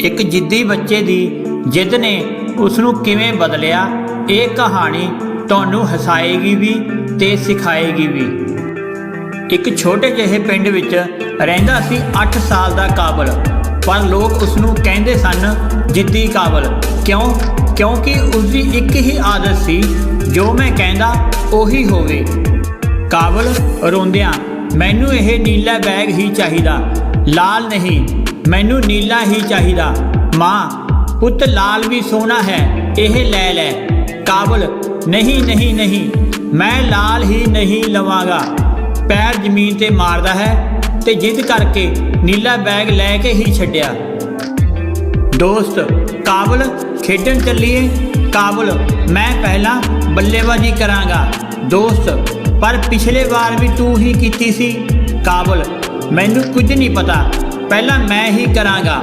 ਇੱਕ ਜਿੱਦੀ ਬੱਚੇ ਦੀ ਜਿੱਦ ਨੇ ਉਸ ਨੂੰ ਕਿਵੇਂ ਬਦਲਿਆ, ਇਹ ਕਹਾਣੀ ਤੁਹਾਨੂੰ ਹਸਾਏਗੀ ਵੀ ਤੇ ਸਿਖਾਏਗੀ ਵੀ। ਇੱਕ ਛੋਟੇ ਜਿਹੇ ਪਿੰਡ ਵਿੱਚ ਰਹਿੰਦਾ ਸੀ 8 ਸਾਲ ਦਾ ਕਾਬਲ, ਪਰ ਲੋਕ ਉਸ ਨੂੰ ਕਹਿੰਦੇ ਸਨ ਜਿੱਦੀ ਕਾਬਲ। ਕਿਉਂ? ਕਿਉਂਕਿ ਉਸ ਦੀ ਇੱਕ ਹੀ ਆਦਤ ਸੀ, ਜੋ ਮੈਂ ਕਹਿੰਦਾ ਉਹੀ ਹੋਵੇ। ਕਾਬਲ ਰੋਂਦਿਆਂ, ਮੈਨੂੰ ਇਹ ਨੀਲਾ ਬੈਗ ਹੀ ਚਾਹੀਦਾ, ਲਾਲ ਨਹੀਂ ਮੈਨੂੰ ਨੀਲਾ ਹੀ ਚਾਹੀਦਾ। ਮਾਂ, ਪੁੱਤ ਲਾਲ ਵੀ ਸੋਹਣਾ ਹੈ, ਇਹ ਲੈ ਲੈ। ਕਾਬਲ, ਨਹੀਂ ਨਹੀਂ ਨਹੀਂ, ਮੈਂ ਲਾਲ ਹੀ ਨਹੀਂ ਲਵਾਂਗਾ। ਪੈਰ ਜ਼ਮੀਨ ਤੇ ਮਾਰਦਾ ਹੈ ਤੇ ਜਿੱਦ ਕਰਕੇ ਨੀਲਾ ਬੈਗ ਲੈ ਕੇ ਹੀ ਛੱਡਿਆ। ਦੋਸਤ, ਕਾਬਲ, ਖੇਡਣ ਚੱਲੀਏ। ਕਾਬਲ, ਮੈਂ ਪਹਿਲਾਂ ਬੱਲੇਬਾਜ਼ੀ ਕਰਾਂਗਾ। ਦੋਸਤ, ਪਰ ਪਿਛਲੇ ਵਾਰ ਵੀ ਤੂੰ ਹੀ ਕੀਤੀ ਸੀ। ਕਾਬਲ, ਮੈਨੂੰ ਕੁਝ ਨਹੀਂ ਪਤਾ। ਪਹਿਲਾਂ ਮੈਂ ਹੀ ਕਰਾਂਗਾ।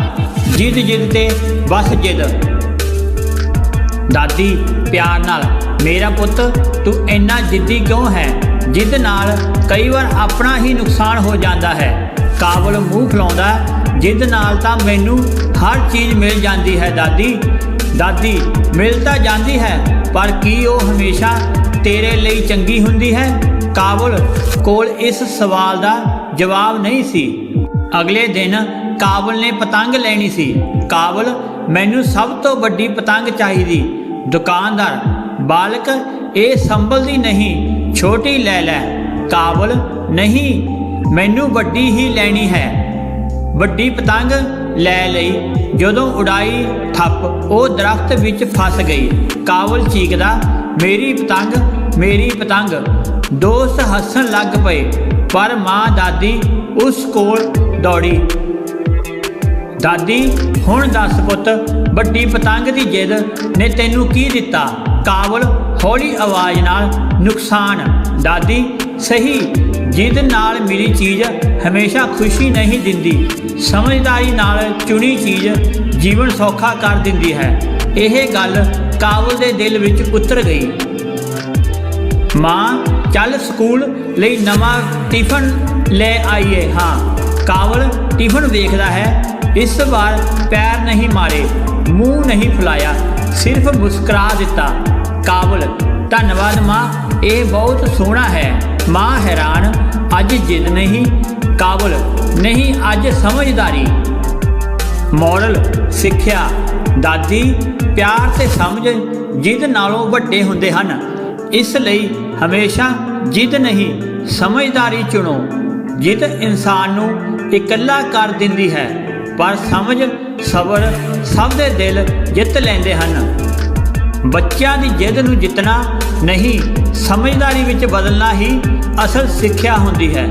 ਜਿੱਦ ਜਿੱਦ ਤੇ ਬਸ ਜਿੱਦ। ਦਾਦੀ ਪਿਆਰ ਨਾਲ, ਮੇਰਾ ਪੁੱਤ, ਤੂੰ ਇੰਨਾ ਜਿੱਦੀ ਕਿਉਂ ਹੈ? ਜਿੱਦ ਨਾਲ ਕਈ ਵਾਰ ਆਪਣਾ ਹੀ ਨੁਕਸਾਨ ਹੋ ਜਾਂਦਾ ਹੈ। ਕਾਬਲ ਮੂੰਹ ਫਲਾਉਂਦਾ ਜਿੱਦ ਨਾਲ ਤਾਂ ਮੈਨੂੰ ਹਰ ਚੀਜ਼ ਮਿਲ ਜਾਂਦੀ ਹੈ ਦਾਦੀ। ਦਾਦੀ, ਮਿਲ ਤਾਂ ਜਾਂਦੀ ਹੈ, ਪਰ ਕੀ ਉਹ ਹਮੇਸ਼ਾ ਤੇਰੇ ਲਈ ਚੰਗੀ ਹੁੰਦੀ ਹੈ? ਕਾਬਲ ਕੋਲ ਇਸ ਸਵਾਲ ਦਾ ਜਵਾਬ ਨਹੀਂ ਸੀ। ਅਗਲੇ ਦਿਨ ਕਾਬਲ ਨੇ ਪਤੰਗ ਲੈਣੀ ਸੀ। ਕਾਬਲ ਮੈਨੂੰ ਸਭ ਤੋਂ ਵੱਡੀ ਪਤੰਗ ਚਾਹੀਦੀ। ਦੁਕਾਨਦਾਰ, ਬਾਲਕ, ਇਹ ਸੰਭਲਦੀ ਨਹੀਂ, ਛੋਟੀ ਲੈ ਲੈ। ਕਾਬਲ ਨਹੀਂ, ਮੈਨੂੰ ਵੱਡੀ ਹੀ ਲੈਣੀ ਹੈ। ਵੱਡੀ ਪਤੰਗ ਲੈ ਲਈ। ਜਦੋਂ ਉਡਾਈ ਥੱਪ, ਉਹ ਦਰਖਤ ਵਿੱਚ ਫਸ ਗਈ। ਕਾਬਲ ਚੀਕਦਾ, ਮੇਰੀ ਪਤੰਗ ਮੇਰੀ ਪਤੰਗ। ਦੋਸਤ ਹੱਸਣ ਲੱਗ ਪਏ, ਪਰ ਮਾਂ ਦਾਦੀ ਉਸ ਕੋਲ ਦੌੜੀ। ਦਾਦੀ, ਹੁਣ ਦੱਸ ਪੁੱਤ, ਵੱਡੀ ਪਤੰਗ ਦੀ ਜਿੱਦ ਨੇ ਤੈਨੂੰ ਕੀ ਦਿੱਤਾ? ਕਾਬਲ, ਹੌਲੀ ਆਵਾਜ਼ ਨਾਲ ਨੁਕਸਾਨ। ਦਾਦੀ, ਸਹੀ। ਜਿੱਦ ਨਾਲ ਮਿਲੀ ਚੀਜ਼ ਹਮੇਸ਼ਾ ਖੁਸ਼ੀ ਨਹੀਂ ਦਿੰਦੀ। ਸਮਝਦਾਰੀ ਨਾਲ ਚੁਣੀ ਚੀਜ਼ ਜੀਵਨ ਸੌਖਾ ਕਰ ਦਿੰਦੀ ਹੈ। ਇਹ ਗੱਲ ਕਾਬਲ ਦੇ ਦਿਲ ਵਿੱਚ ਉਤਰ ਗਈ। ਮਾਂ ਚੱਲ ਸਕੂਲ ਲਈ ਨਵਾਂ ਟਿਫਨ ਲੈ ਆਈਏ। ਹਾਂ, ਕਾਵਲ ਟਿਫਨ ਵੇਖਦਾ ਹੈ। ਇਸ ਵਾਰ ਪੈਰ ਨਹੀਂ ਮਾਰੇ, ਮੂੰਹ ਨਹੀਂ ਫੁਲਾਇਆ, ਸਿਰਫ ਮੁਸਕਰਾ ਦਿੱਤਾ। ਕਾਬਲ ਧੰਨਵਾਦ ਮਾਂ, ਇਹ ਬਹੁਤ ਸੋਹਣਾ ਹੈ। ਮਾਂ ਹੈਰਾਨ, ਅੱਜ ਜਿੱਦ ਨਹੀਂ। ਕਾਬਲ ਨਹੀਂ, ਅੱਜ ਸਮਝਦਾਰੀ। ਮੋਰਲ, ਸਿੱਖਿਆ। ਦਾਦੀ, ਪਿਆਰ ਤੇ ਸਮਝ, ਜਿੱਦ ਨਾਲੋਂ ਵੱਡੇ ਹੁੰਦੇ ਹਨ। ਇਸ ਲਈ ਹਮੇਸ਼ਾ ਜਿੱਦ ਨਹੀਂ, ਸਮਝਦਾਰੀ ਚੁਣੋ। ਜਿੱਦ ਇਨਸਾਨ ਨੂੰ ਇਕੱਲਾ ਕਰ ਦਿੰਦੀ ਹੈ, ਪਰ ਸਮਝ, ਸਬਰ ਸਭ ਦੇ ਦਿਲ ਜਿੱਤ ਲੈਂਦੇ ਹਨ। ਬੱਚਿਆਂ ਦੀ ਜਿੱਦ ਨੂੰ ਜਿੱਤਣਾ ਨਹੀਂ, ਸਮਝਦਾਰੀ ਵਿੱਚ ਬਦਲਣਾ ਹੀ ਅਸਲ ਸਿੱਖਿਆ ਹੁੰਦੀ ਹੈ।